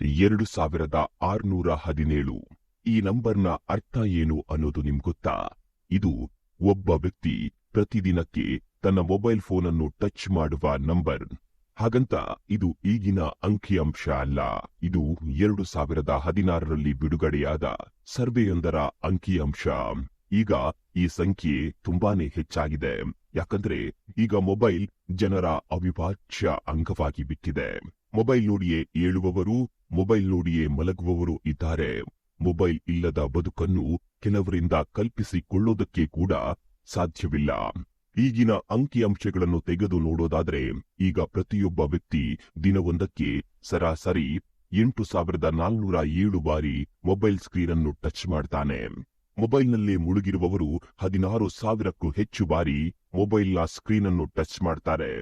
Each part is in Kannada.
ಎರಡು ಸಾವಿರದ ಆರುನೂರ ಹದಿನೇಳು. ಈ ನಂಬರ್ನ ಅರ್ಥ ಏನು ಅನ್ನೋದು ನಿಮ್ಗೊತ್ತಾ ಇದು ಒಬ್ಬ ವ್ಯಕ್ತಿ ಪ್ರತಿದಿನಕ್ಕೆ ತನ್ನ ಮೊಬೈಲ್ ಫೋನ್ ಅನ್ನು ಟಚ್ ಮಾಡುವ ನಂಬರ್. ಹಾಗಂತ ಇದು ಈಗಿನ ಅಂಕಿಅಂಶ ಅಲ್ಲ. ಇದು ಎರಡು ಸಾವಿರದ ಹದಿನಾರರಲ್ಲಿ ಬಿಡುಗಡೆಯಾದ ಸರ್ವೆಯೊಂದರ ಅಂಕಿಅಂಶ. ಈಗ ಈ ಸಂಖ್ಯೆ ತುಂಬಾನೇ ಹೆಚ್ಚಾಗಿದೆ. ಯಾಕಂದ್ರೆ ಈಗ ಮೊಬೈಲ್ ಜನರ ಅವಿಭಾಜ್ಯ ಅಂಗವಾಗಿ ಬಿಟ್ಟಿದೆ. ಮೊಬೈಲ್ ನೋಡಿಯೇ ಏಳುವವರು ಮೊಬೈಲ್ ನೋಡಿಯೇ ಮಲಗುವವರು ಇದ್ದಾರೆ. ಮೊಬೈಲ್ ಇಲ್ಲದ ಬದುಕನ್ನು ಕೆಲವರಿಂದ ಕಲ್ಪಿಸಿಕೊಳ್ಳೋದಕ್ಕೆ ಕೂಡ ಸಾಧ್ಯವಿಲ್ಲ. ಈಗಿನ ಅಂಕಿಅಂಶಗಳನ್ನು ತೆಗೆದು ನೋಡೋದಾದರೆ, ಈಗ ಪ್ರತಿಯೊಬ್ಬ ವ್ಯಕ್ತಿ ದಿನವೊಂದಕ್ಕೆ ಸರಾಸರಿ ಎಂಟು ಸಾವಿರದ ನಾಲ್ನೂರ ಏಳು ಬಾರಿ ಮೊಬೈಲ್ ಸ್ಕ್ರೀನ್ ಅನ್ನು ಟಚ್ ಮಾಡ್ತಾನೆ. ಮೊಬೈಲ್ನಲ್ಲೇ ಮುಳುಗಿರುವವರು ಹದಿನಾರು ಸಾವಿರಕ್ಕೂ ಹೆಚ್ಚು ಬಾರಿ ಮೊಬೈಲ್ನ ಸ್ಕ್ರೀನ್ ಅನ್ನು ಟಚ್ ಮಾಡ್ತಾರೆ.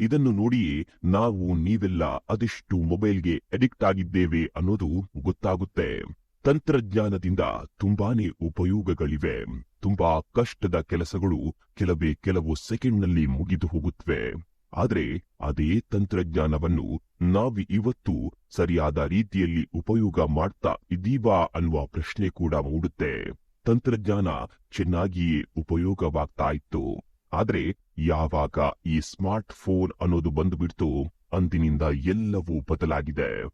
ಇದನ್ನು ನೋಡಿಯೇ ನಾವು ನೀವೆಲ್ಲ ಅದೆಷ್ಟು ಮೊಬೈಲ್ಗೆ ಅಡಿಕ್ಟ್ ಆಗಿದ್ದೇವೆ ಅನ್ನೋದು ಗೊತ್ತಾಗುತ್ತೆ. ತಂತ್ರಜ್ಞಾನದಿಂದ ತುಂಬಾನೇ ಉಪಯೋಗಗಳಿವೆ. ತುಂಬಾ ಕಷ್ಟದ ಕೆಲಸಗಳು ಕೆಲವೇ ಕೆಲವು ಸೆಕೆಂಡ್ನಲ್ಲಿ ಮುಗಿದು ಹೋಗುತ್ತವೆ ಆದರೆ ಅದೇ ತಂತ್ರಜ್ಞಾನವನ್ನು ನಾವು ಇವತ್ತು ಸರಿಯಾದ ರೀತಿಯಲ್ಲಿ ಉಪಯೋಗ ಮಾಡ್ತಾ ಇದ್ದೀವಾ ಅನ್ನುವ ಪ್ರಶ್ನೆ ಕೂಡ ಮೂಡುತ್ತೆ. ತಂತ್ರಜ್ಞಾನ ಚೆನ್ನಾಗಿಯೇ ಉಪಯೋಗವಾಗ್ತಾ ಇತ್ತು. ಆದ್ರೆ ಯಾವಾಗ ಈ ಸ್ಮಾರ್ಟ್ ಫೋನ್ ಅನ್ನೋದು ಬಂದುಬಿಡ್ತು ಅಂದಿನಿಂದ ಎಲ್ಲವೂ ಬದಲಾಗಿದೆ.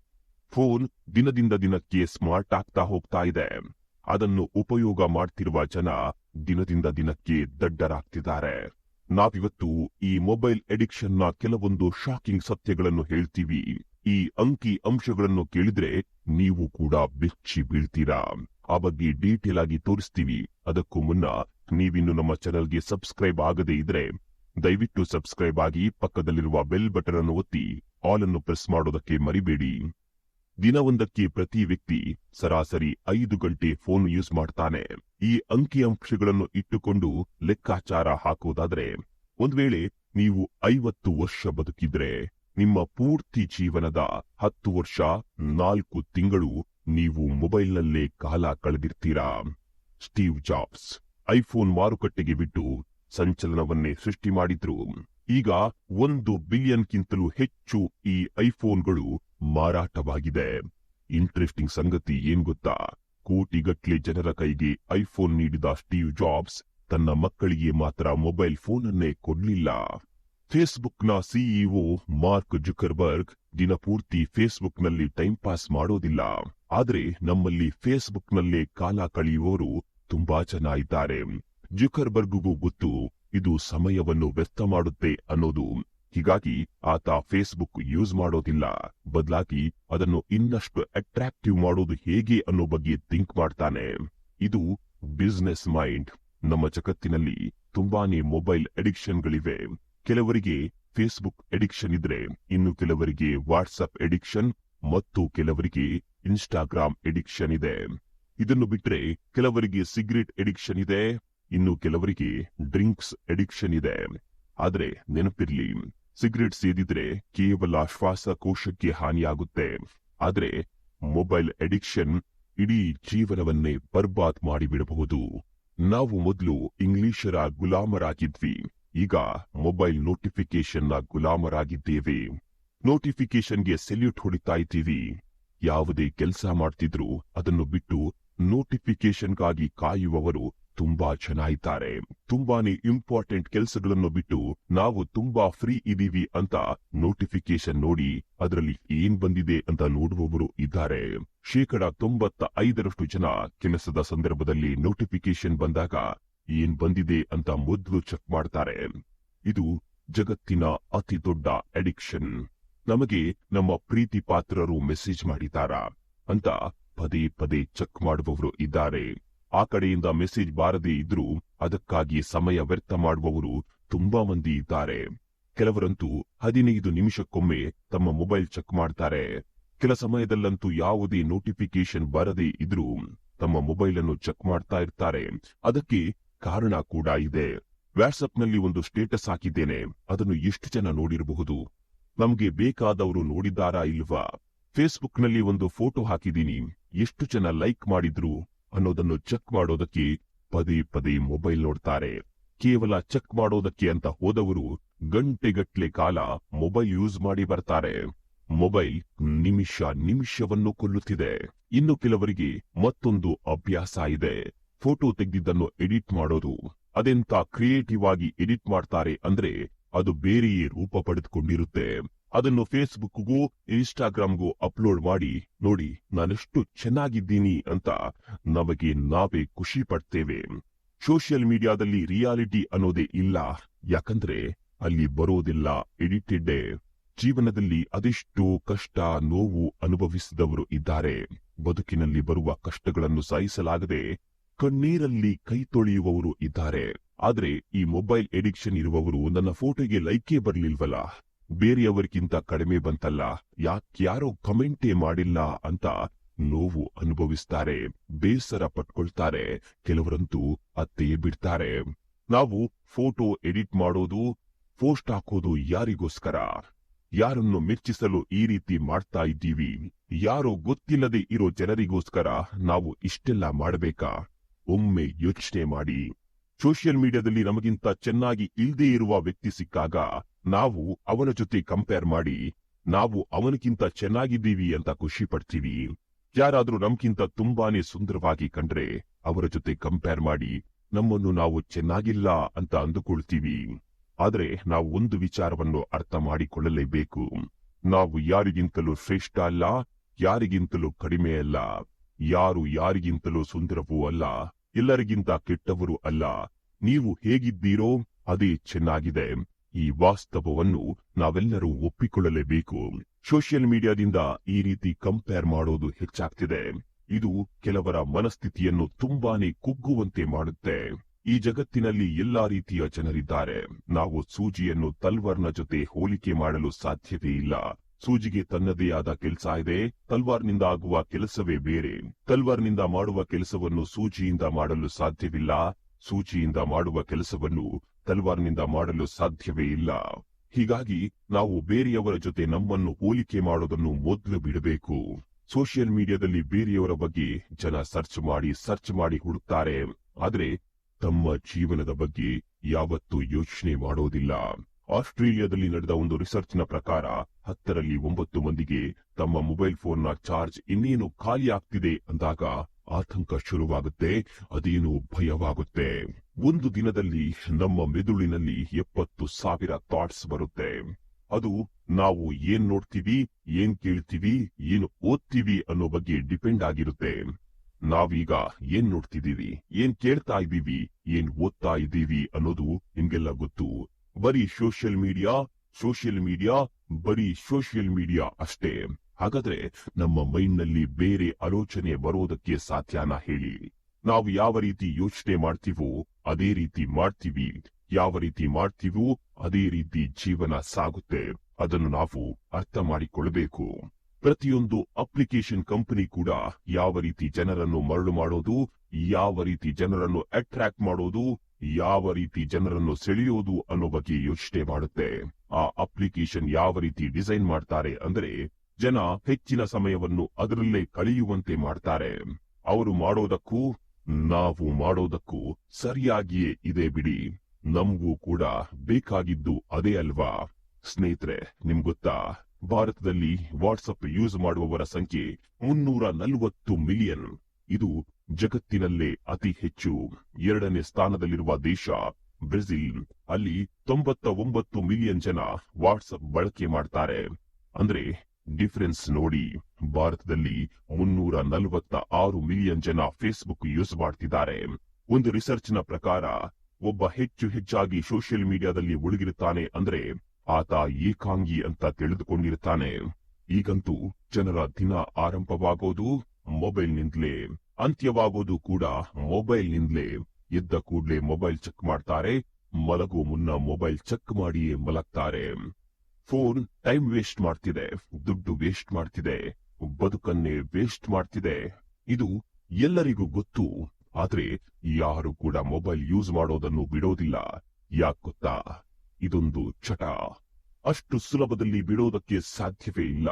ಫೋನ್ ದಿನದಿಂದ ದಿನಕ್ಕೆ ಸ್ಮಾರ್ಟ್ ಆಗ್ತಾ ಹೋಗ್ತಾ ಇದೆ. ಅದನ್ನು ಉಪಯೋಗ ಮಾಡ್ತಿರುವ ಜನ ದಿನದಿಂದ ದಿನಕ್ಕೆ ದಡ್ಡರಾಗ್ತಿದ್ದಾರೆ. ನಾವಿವತ್ತು ಈ ಮೊಬೈಲ್ ಅಡಿಕ್ಷನ್ನ ಕೆಲವೊಂದು ಶಾಕಿಂಗ್ ಸತ್ಯಗಳನ್ನು ಹೇಳ್ತೀವಿ. ಈ ಅಂಕಿ ಅಂಶಗಳನ್ನು ಕೇಳಿದ್ರೆ ನೀವು ಕೂಡ ಬೆಚ್ಚಿ ಬೀಳ್ತೀರಾ. ಆ ಬಗ್ಗೆ ಡೀಟೇಲ್ ಆಗಿ ತೋರಿಸ್ತೀವಿ. ಅದಕ್ಕೂ ಮುನ್ನ ನೀವಿನ್ನು ನಮ್ಮ ಚಾನೆಲ್ಗೆ ಸಬ್ಸ್ಕ್ರೈಬ್ ಆಗದೇ ಇದ್ರೆ ದಯವಿಟ್ಟು ಸಬ್ಸ್ಕ್ರೈಬ್ ಆಗಿ ಪಕ್ಕದಲ್ಲಿರುವ ಬೆಲ್ ಬಟನ್ ಅನ್ನು ಒತ್ತಿ ಆಲ್ ಅನ್ನು ಪ್ರೆಸ್ ಮಾಡೋದಕ್ಕೆ ಮರಿಬೇಡಿ. ದಿನವೊಂದಕ್ಕೆ ಪ್ರತಿ ವ್ಯಕ್ತಿ ಸರಾಸರಿ ಐದು ಗಂಟೆ ಫೋನ್ ಯೂಸ್ ಮಾಡ್ತಾನೆ. ಈ ಅಂಕಿಅಂಶಗಳನ್ನು ಇಟ್ಟುಕೊಂಡು ಲೆಕ್ಕಾಚಾರ ಹಾಕುವುದಾದ್ರೆ, ಒಂದ್ ವೇಳೆ ನೀವು ಐವತ್ತು ವರ್ಷ ಬದುಕಿದ್ರೆ, ನಿಮ್ಮ ಪೂರ್ತಿ ಜೀವನದ ಹತ್ತು ವರ್ಷ, ನಾಲ್ಕು ತಿಂಗಳು ನೀವು ಮೊಬೈಲ್ನಲ್ಲೇ ಕಾಲ ಕಳೆದಿರ್ತೀರಾ? ಸ್ಟೀವ್ ಜಾಬ್ಸ್ ಐಫೋನ್ ಮಾರುಕಟ್ಟೆಗೆ ಬಿಟ್ಟು ಸಂಚಲನವನ್ನೇ ಸೃಷ್ಟಿ ಮಾಡಿದ್ರು. ಈಗ ಒಂದು ಬಿಲಿಯನ್ಗಿಂತಲೂ ಹೆಚ್ಚು ಈ ಐಫೋನ್ಗಳು ಮಾರಾಟವಾಗಿದೆ. ಇಂಟ್ರೆಸ್ಟಿಂಗ್ ಸಂಗತಿ ಏನ್ ಗೊತ್ತಾ? ಕೋಟಿಗಟ್ಲೆ ಜನರ ಕೈಗೆ ಐಫೋನ್ ನೀಡಿದ ಸ್ಟೀವ್ ಜಾಬ್ಸ್ ತನ್ನ ಮಕ್ಕಳಿಗೆ ಮಾತ್ರ ಮೊಬೈಲ್ ಫೋನ್ ಅನ್ನೇ ಕೊಡ್ಲಿಲ್ಲ. ಫೇಸ್ಬುಕ್ನ ಸಿಇಒ ಮಾರ್ಕ್ ಜುಕರ್ಬರ್ಗ್ ದಿನಪೂರ್ತಿ ಫೇಸ್ಬುಕ್ನಲ್ಲಿ ಟೈಂ ಪಾಸ್ ಮಾಡೋದಿಲ್ಲ. ಆದರೆ ನಮ್ಮಲ್ಲಿ ಫೇಸ್ಬುಕ್ನಲ್ಲೇ ಕಾಲ ಕಳೆಯುವವರು ತುಂಬಾ ಜನ ಇದ್ದಾರೆ ಜುಕರ್ಬರ್ಗ್ಗೂ ಗೊತ್ತು, ಇದು ಸಮಯವನ್ನು ವ್ಯರ್ಥ ಮಾಡುತ್ತೆ ಅನ್ನೋದು. ಹೀಗಾಗಿ ಆತ ಫೇಸ್ಬುಕ್ ಯೂಸ್ ಮಾಡೋದಿಲ್ಲ. ಬದಲಾಗಿ ಅದನ್ನು ಇನ್ನಷ್ಟು ಅಟ್ರಾಕ್ಟಿವ್ ಮಾಡೋದು ಹೇಗೆ ಅನ್ನೋ ಬಗ್ಗೆ ಥಿಂಕ್ ಮಾಡ್ತಾನೆ. ಇದು ಬಿಸ್ನೆಸ್ ಮೈಂಡ್. ನಮ್ಮ ಜಗತ್ತಿನಲ್ಲಿ ತುಂಬಾನೇ ಮೊಬೈಲ್ ಅಡಿಕ್ಷನ್ಗಳಿವೆ. ಕೆಲವರಿಗೆ ಫೇಸ್ಬುಕ್ ಅಡಿಕ್ಷನ್ ಇದ್ರೆ ಇನ್ನು ಕೆಲವರಿಗೆ ವಾಟ್ಸಪ್ ಅಡಿಕ್ಷನ್ ಮತ್ತು ಕೆಲವರಿಗೆ ಇನ್ಸ್ಟಾಗ್ರಾಮ್ ಅಡಿಕ್ಷನ್ ಇದೆ. ಇದನ್ನು ಬಿಟ್ರೆ ಕೆಲವರಿಗೆ ಸಿಗರೆಟ್ ಅಡಿಕ್ಷನ್ ಇದೆ, ಇನ್ನು ಕೆಲವರಿಗೆ ಡ್ರಿಂಕ್ಸ್ ಅಡಿಕ್ಷನ್ ಇದೆ. ಆದ್ರೆ ನೆನಪಿರ್ಲಿ, ಸಿಗರೆಟ್ ಸೇದಿದ್ರೆ ಕೇವಲ ಶ್ವಾಸಕೋಶಕ್ಕೆ ಹಾನಿಯಾಗುತ್ತೆ. ಆದ್ರೆ ಮೊಬೈಲ್ ಅಡಿಕ್ಷನ್ ಇಡೀ ಜೀವನವನ್ನೇ ಬರ್ಬಾದ್ ಮಾಡಿಬಿಡಬಹುದು. ನಾವು ಮೊದಲು ಇಂಗ್ಲಿಷರ ಗುಲಾಮರಾಗಿದ್ವಿ, ಈಗ ಮೊಬೈಲ್ ನೋಟಿಫಿಕೇಶನ್ನ ಗುಲಾಮರಾಗಿದ್ದೇವೆ. ನೋಟಿಫಿಕೇಶನ್ಗೆ ಸೆಲ್ಯೂಟ್ ಹೊಡಿತಾ ಇದ್ದೀವಿ. ಯಾವುದೇ ಕೆಲಸ ಮಾಡ್ತಿದ್ರು ಅದನ್ನು ಬಿಟ್ಟು ನೋಟಿಫಿಕೇಶನ್ಗಾಗಿ ಕಾಯುವವರು ತುಂಬಾ ಜನ ಇದ್ದಾರೆ ತುಂಬಾನೇ ಇಂಪಾರ್ಟೆಂಟ್ ಕೆಲಸಗಳನ್ನು ಬಿಟ್ಟು ನಾವು ತುಂಬಾ ಫ್ರೀ ಇದೀವಿ ಅಂತ ನೋಟಿಫಿಕೇಶನ್ ನೋಡಿ ಅದರಲ್ಲಿ ಏನ್ ಬಂದಿದೆ ಅಂತ ನೋಡುವವರು ಇದ್ದಾರೆ. ಶೇಕಡ ತೊಂಬತ್ತ ಐದರಷ್ಟು ಜನ ಕೆಲಸದ ಸಂದರ್ಭದಲ್ಲಿ ನೋಟಿಫಿಕೇಶನ್ ಬಂದಾಗ ಏನ್ ಬಂದಿದೆ ಅಂತ ಮೊದಲು ಚೆಕ್ ಮಾಡ್ತಾರೆ. ಇದು ಜಗತ್ತಿನ ಅತಿ ದೊಡ್ಡ ಅಡಿಕ್ಷನ್ ನಮಗೆ ನಮ್ಮ ಪ್ರೀತಿ ಪಾತ್ರರು ಮೆಸೇಜ್ ಮಾಡಿದಾರಾ ಅಂತ ಪದೇ ಪದೇ ಚೆಕ್ ಮಾಡುವವರು ಇದ್ದಾರೆ. ಆ ಕಡೆಯಿಂದ ಮೆಸೇಜ್ ಬಾರದೇ ಇದ್ರೂ ಅದಕ್ಕಾಗಿ ಸಮಯ ವ್ಯರ್ಥ ಮಾಡುವವರು ತುಂಬಾ ಮಂದಿ ಇದ್ದಾರೆ. ಕೆಲವರಂತೂ ಹದಿನೈದು ನಿಮಿಷಕ್ಕೊಮ್ಮೆ ತಮ್ಮ ಮೊಬೈಲ್ ಚೆಕ್ ಮಾಡ್ತಾರೆ. ಕೆಲ ಸಮಯದಲ್ಲಂತೂ ಯಾವುದೇ ನೋಟಿಫಿಕೇಶನ್ ಬರದೇ ಇದ್ರೂ ತಮ್ಮ ಮೊಬೈಲ್ ಅನ್ನು ಚೆಕ್ ಮಾಡ್ತಾ ಇರ್ತಾರೆ. ಅದಕ್ಕೆ ಕಾರಣ ಕೂಡ ಇದೆ. ವಾಟ್ಸಪ್ನಲ್ಲಿ ಒಂದು ಸ್ಟೇಟಸ್ ಹಾಕಿದ್ದೇನೆ. ಅದನ್ನು ಎಷ್ಟು ಜನ ನೋಡಿರಬಹುದು? ನಮ್ಗೆ ಬೇಕಾದವರು ನೋಡಿದ್ದಾರಾ ಇಲ್ವಾ? ಫೇಸ್ಬುಕ್ನಲ್ಲಿ ಒಂದು ಫೋಟೋ ಹಾಕಿದ್ದೀನಿ. ಎಷ್ಟು ಜನ ಲೈಕ್ ಮಾಡಿದ್ರು ಅನ್ನೋದನ್ನು ಚೆಕ್ ಮಾಡೋದಕ್ಕೆ ಪದೇ ಪದೇ ಮೊಬೈಲ್ ನೋಡ್ತಾರೆ. ಕೇವಲ ಚೆಕ್ ಮಾಡೋದಕ್ಕೆ ಅಂತ ಹೋದವರು ಗಂಟೆಗಟ್ಲೆ ಕಾಲ ಮೊಬೈಲ್ ಯೂಸ್ ಮಾಡಿ ಬರ್ತಾರೆ. ಮೊಬೈಲ್ ನಿಮಿಷ ನಿಮಿಷವನ್ನು ಕೊಲ್ಲುತ್ತಿದೆ. ಇನ್ನು ಕೆಲವರಿಗೆ ಮತ್ತೊಂದು ಅಭ್ಯಾಸ ಇದೆ. ಫೋಟೋ ತೆಗೆದಿದ್ದನ್ನು ಎಡಿಟ್ ಮಾಡೋದು. ಅದೆಂತ ಕ್ರಿಯೇಟಿವ್ ಆಗಿ ಎಡಿಟ್ ಮಾಡ್ತಾರೆ ಅಂದ್ರೆ ಅದು ಬೇರೆಯೇ ರೂಪ ಪಡೆದುಕೊಂಡಿರುತ್ತೆ. ಅದನ್ನು ಫೇಸ್ಬುಕ್ಗೂ, ಇನ್ಸ್ಟಾಗ್ರಾಮ್ಗೂ ಅಪ್ಲೋಡ್ ಮಾಡಿ, ನೋಡಿ, ನಾನೆಷ್ಟು ಚೆನ್ನಾಗಿದ್ದೀನಿ ಅಂತ ನಮಗೆ ನಾವೇ ಖುಷಿ ಪಡ್ತೇವೆ. ಸೋಷಿಯಲ್ ಮೀಡಿಯಾದಲ್ಲಿ ರಿಯಾಲಿಟಿ ಅನ್ನೋದೇ ಇಲ್ಲ. ಯಾಕಂದ್ರೆ ಅಲ್ಲಿ ಬರೋದಿಲ್ಲ. ಎಡಿಟೆಡ್ ಜೀವನದಲ್ಲಿ ಅದೆಷ್ಟು ಕಷ್ಟ, ನೋವು ಅನುಭವಿಸಿದವರು ಇದ್ದಾರೆ. ಬದುಕಿನಲ್ಲಿ ಬರುವ ಕಷ್ಟಗಳನ್ನು ಸಹಿಸಲಾಗದೆ ಕಣ್ಣೀರಲ್ಲಿ ಕೈ ತೊಳೆಯುವವರು ಇದ್ದಾರೆ. ಆದ್ರೆ ಈ ಮೊಬೈಲ್ ಎಡಿಕ್ಷನ್ ಇರುವವರು ನನ್ನ ಫೋಟೋಗೆ ಲೈಕೇ ಬರ್ಲಿಲ್ವಲ್ಲ ಬೇರೆಯವರಿಗಿಂತ ಕಡಿಮೆ ಬಂತಲ್ಲ ಯಾಕ್ಯಾರೋ ಕಮೆಂಟೇ ಮಾಡಿಲ್ಲ ಅಂತ ನೋವು ಅನುಭವಿಸ್ತಾರೆ, ಬೇಸರ ಪಟ್ಕೊಳ್ತಾರೆ, ಕೆಲವರಂತೂ ಅತ್ತೆಯೇ ಬಿಡ್ತಾರೆ. ನಾವು ಫೋಟೋ ಎಡಿಟ್ ಮಾಡೋದು, ಪೋಸ್ಟ್ ಹಾಕೋದು ಯಾರಿಗೋಸ್ಕರ? ಯಾರನ್ನು ಮೆಚ್ಚಿಸಲು ಈ ರೀತಿ ಮಾಡ್ತಾ ಇದ್ದೀವಿ? ಯಾರೋ ಗೊತ್ತಿಲ್ಲದೆ ಇರೋ ಜನರಿಗೋಸ್ಕರ ನಾವು ಇಷ್ಟೆಲ್ಲ ಮಾಡಬೇಕಾ? ಒಮ್ಮೆ ಯೋಚನೆ ಮಾಡಿ. ಸೋಷಿಯಲ್ ಮೀಡಿಯಾದಲ್ಲಿ ನಮಗಿಂತ ಚೆನ್ನಾಗಿ ಇಲ್ದೇ ಇರುವ ವ್ಯಕ್ತಿ ಸಿಕ್ಕಾಗ ನಾವು ಅವನ ಜೊತೆ ಕಂಪೇರ್ ಮಾಡಿ, ನಾವು ಅವನಿಗಿಂತ ಚೆನ್ನಾಗಿದ್ದೀವಿ ಅಂತ ಖುಷಿ ಪಡ್ತೀವಿ. ಯಾರಾದ್ರೂ ನಮ್ಗಿಂತ ತುಂಬಾನೇ ಸುಂದರವಾಗಿ ಕಂಡ್ರೆ ಅವರ ಜೊತೆ ಕಂಪೇರ್ ಮಾಡಿ, ನಮ್ಮನ್ನು ನಾವು ಚೆನ್ನಾಗಿಲ್ಲ ಅಂತ ಅಂದುಕೊಳ್ತೀವಿ. ಆದ್ರೆ ನಾವು ಒಂದು ವಿಚಾರವನ್ನು ಅರ್ಥ ಮಾಡಿಕೊಳ್ಳಲೇಬೇಕು. ನಾವು ಯಾರಿಗಿಂತಲೂ ಶ್ರೇಷ್ಠ ಅಲ್ಲ, ಯಾರಿಗಿಂತಲೂ ಕಡಿಮೆ ಅಲ್ಲ, ಯಾರು ಯಾರಿಗಿಂತಲೂ ಸುಂದರವೂ ಅಲ್ಲ, ಎಲ್ಲರಿಗಿಂತ ಕೆಟ್ಟವರು ಅಲ್ಲ, ನೀವು ಹೇಗಿದ್ದೀರೋ ಅದೇ ಚೆನ್ನಾಗಿದೆ. ಈ ವಾಸ್ತವವನ್ನು ನಾವೆಲ್ಲರೂ ಒಪ್ಪಿಕೊಳ್ಳಲೇಬೇಕು. ಸೋಷಿಯಲ್ ಮೀಡಿಯಾದಿಂದ ಈ ರೀತಿ ಕಂಪೇರ್ ಮಾಡೋದು ಹೆಚ್ಚಾಗ್ತಿದೆ. ಇದು ಕೆಲವರ ಮನಸ್ಥಿತಿಯನ್ನು ತುಂಬಾನೇ ಕುಗ್ಗುವಂತೆ ಮಾಡುತ್ತೆ. ಈ ಜಗತ್ತಿನಲ್ಲಿ ಎಲ್ಲಾ ರೀತಿಯ ಜನರಿದ್ದಾರೆ. ನಾವು ಸೂಜಿಯನ್ನು ತಲ್ವಾರ್ನ ಜೊತೆ ಹೋಲಿಕೆ ಮಾಡಲು ಸಾಧ್ಯತೆ ಇಲ್ಲ. ಸೂಜಿಗೆ ತನ್ನದೇ ಆದ ಕೆಲಸ ಇದೆ. ತಲ್ವಾರ್ನಿಂದ ಆಗುವ ಕೆಲಸವೇ ಬೇರೆ. ತಲ್ವಾರ್ನಿಂದ ಮಾಡುವ ಕೆಲಸವನ್ನು ಸೂಜಿಯಿಂದ ಮಾಡಲು ಸಾಧ್ಯವಿಲ್ಲ. ಸೂಜಿಯಿಂದ ಮಾಡುವ ಕೆಲಸವನ್ನು ತಲ್ವಾರ್ನಿಂದ ಮಾಡಲು ಸಾಧ್ಯವೇ ಇಲ್ಲ. ಹೀಗಾಗಿ ನಾವು ಬೇರೆಯವರ ಜೊತೆ ನಮ್ಮನ್ನು ಹೋಲಿಕೆ ಮಾಡೋದನ್ನು ಮೊದಲು ಬಿಡಬೇಕು. ಸೋಷಿಯಲ್ ಮೀಡಿಯಾದಲ್ಲಿ ಬೇರೆಯವರ ಬಗ್ಗೆ ಜನ ಸರ್ಚ್ ಮಾಡಿ ಸರ್ಚ್ ಮಾಡಿ ಹುಡುಕ್ತಾರೆ. ಆದ್ರೆ ತಮ್ಮ ಜೀವನದ ಬಗ್ಗೆ ಯಾವತ್ತೂ ಯೋಚನೆ ಮಾಡೋದಿಲ್ಲ. ಆಸ್ಟ್ರೇಲಿಯಾದಲ್ಲಿ ನಡೆದ ಒಂದು ರಿಸರ್ಚ್ನ ಪ್ರಕಾರ ಹತ್ತರಲ್ಲಿ ಒಂಬತ್ತು ಮಂದಿಗೆ ತಮ್ಮ ಮೊಬೈಲ್ ಫೋನ್ನ ಚಾರ್ಜ್ ಇನ್ನೇನು ಖಾಲಿ ಆಗ್ತಿದೆ ಅಂದಾಗ ಆತಂಕ ಶುರುವಾಗುತ್ತೆ, ಅದೇನು ಭಯವಾಗುತ್ತೆ. ಒಂದು ದಿನದಲ್ಲಿ ನಮ್ಮ ಮೆದುಳಿನಲ್ಲಿ ಎಪ್ಪತ್ತು ಸಾವಿರ ಥಾಟ್ಸ್ ಬರುತ್ತೆ. ಅದು ನಾವು ಏನ್ ನೋಡ್ತೀವಿ, ಏನ್ ಕೇಳ್ತೀವಿ, ಏನ್ ಓದ್ತೀವಿ ಅನ್ನೋ ಬಗ್ಗೆ ಡಿಪೆಂಡ್ ಆಗಿರುತ್ತೆ. ನಾವೀಗ ಏನ್ ನೋಡ್ತಿದ್ದೀವಿ, ಏನ್ ಕೇಳ್ತಾ ಇದ್ದೀವಿ, ಏನ್ ಓದ್ತಾ ಇದ್ದೀವಿ ಅನ್ನೋದು ನಿಮ್ಗೆಲ್ಲ ಗೊತ್ತು. ಬರೀ ಸೋಷಿಯಲ್ ಮೀಡಿಯಾ ಸೋಷಿಯಲ್ ಮೀಡಿಯಾ ಬರೀ ಸೋಷಿಯಲ್ ಮೀಡಿಯಾ ಅಷ್ಟೇ. ಹಾಗಾದ್ರೆ ನಮ್ಮ ಮೈಂಡ್ನಲ್ಲಿ ಬೇರೆ ಆಲೋಚನೆ ಬರೋದಕ್ಕೆ ಸಾಧ್ಯನಾ ಹೇಳಿ? ನಾವು ಯಾವ ರೀತಿ ಯೋಚನೆ ಮಾಡ್ತೀವೋ ಅದೇ ರೀತಿ ಮಾಡ್ತೀವಿ. ಯಾವ ರೀತಿ ಮಾಡ್ತೀವೋ ಅದೇ ರೀತಿ ಜೀವನ ಸಾಗುತ್ತೆ. ಅದನ್ನು ನಾವು ಅರ್ಥ ಮಾಡಿಕೊಳ್ಳಬೇಕು ಪ್ರತಿಯೊಂದು ಅಪ್ಲಿಕೇಶನ್ ಕಂಪನಿ ಕೂಡ ಯಾವ ರೀತಿ ಜನರನ್ನು ಮರಳು ಮಾಡೋದು, ಯಾವ ರೀತಿ ಜನರನ್ನು ಅಟ್ರಾಕ್ಟ್ ಮಾಡೋದು, ಯಾವ ರೀತಿ ಜನರನ್ನು ಸೆಳೆಯೋದು ಅನ್ನೋ ಬಗ್ಗೆ ಯೋಚನೆ ಮಾಡುತ್ತೆ. ಆ ಅಪ್ಲಿಕೇಶನ್ ಯಾವ ರೀತಿ ಡಿಸೈನ್ ಮಾಡ್ತಾರೆ ಅಂದ್ರೆ ಜನ ಹೆಚ್ಚಿನ ಸಮಯವನ್ನು ಅದರಲ್ಲೇ ಕಳೆಯುವಂತೆ ಮಾಡ್ತಾರೆ. ಅವರು ಮಾಡೋದಕ್ಕೂ, ನಾವು ಮಾಡೋದಕ್ಕೂ ಸರಿಯಾಗಿಯೇ ಇದೆ ಬಿಡಿ. ನಮಗೂ ಕೂಡ ಬೇಕಾಗಿದ್ದು ಅದೇ ಅಲ್ವಾ? ಸ್ನೇಹಿತರೆ ನಿಮ್ಗೊತ್ತಾ ಭಾರತದಲ್ಲಿ ವಾಟ್ಸಪ್ ಯೂಸ್ ಮಾಡುವವರ ಸಂಖ್ಯೆ ಮುನ್ನೂರ ನಲವತ್ತು ಮಿಲಿಯನ್. ಇದು ಜಗತ್ತಿನಲ್ಲೇ ಅತಿ ಹೆಚ್ಚು. ಎರಡನೇ ಸ್ಥಾನದಲ್ಲಿರುವ ದೇಶ, ಬ್ರೆಜಿಲ್. ಅಲ್ಲಿ ತೊಂಬತ್ತ ಒಂಬತ್ತು ಮಿಲಿಯನ್ ಜನ ವಾಟ್ಸಪ್ ಬಳಕೆ ಮಾಡ್ತಾರೆ. ಅಂದ್ರೆ ಡಿಫರೆನ್ಸ್ ನೋಡಿ. ಭಾರತದಲ್ಲಿ ಮುನ್ನೂರ ನಲವತ್ತ ಆರು ಮಿಲಿಯನ್ ಜನ ಫೇಸ್ಬುಕ್ ಯೂಸ್ ಮಾಡ್ತಿದ್ದಾರೆ. ಒಂದು ರಿಸರ್ಚ್ನ ಪ್ರಕಾರ, ಒಬ್ಬ ಹೆಚ್ಚು ಹೆಚ್ಚಾಗಿ ಸೋಷಿಯಲ್ ಮೀಡಿಯಾದಲ್ಲಿ ಮುಳುಗಿರುತ್ತಾನೆ ಅಂದ್ರೆ ಆತ ಏಕಾಂಗಿ ಅಂತ ತಿಳಿದುಕೊಂಡಿರುತ್ತಾನೆ ಈಗಂತೂ ಜನರ ದಿನ ಆರಂಭವಾಗೋದು ಮೊಬೈಲ್ ಮೊಬೈಲ್ನಿಂದಲೇ. ಅಂತ್ಯವಾಗೋದು ಕೂಡ ಮೊಬೈಲ್ನಿಂದಲೇ. ಎದ್ದ ಕೂಡ್ಲೆ ಮೊಬೈಲ್ ಚೆಕ್ ಮಾಡ್ತಾರೆ, ಮಲಗೋ ಮುನ್ನ ಮೊಬೈಲ್ ಚೆಕ್ ಮಾಡಿಯೇ ಮಲಗ್ತಾರೆ. ಫೋನ್ ಟೈಮ್ ವೇಸ್ಟ್ ಮಾಡ್ತಿದೆ, ದುಡ್ಡು ವೇಸ್ಟ್ ಮಾಡ್ತಿದೆ, ಬದುಕನ್ನೇ ವೇಸ್ಟ್ ಮಾಡ್ತಿದೆ. ಇದು ಎಲ್ಲರಿಗೂ ಗೊತ್ತು, ಆದ್ರೆ ಯಾರು ಕೂಡ ಮೊಬೈಲ್ ಯೂಸ್ ಮಾಡೋದನ್ನು ಬಿಡೋದಿಲ್ಲ. ಯಾಕ್ ಗೊತ್ತಾ? ಇದೊಂದು ಚಟ. ಅಷ್ಟು ಸುಲಭದಲ್ಲಿ ಬಿಡೋದಕ್ಕೆ ಸಾಧ್ಯವೇ ಇಲ್ಲ.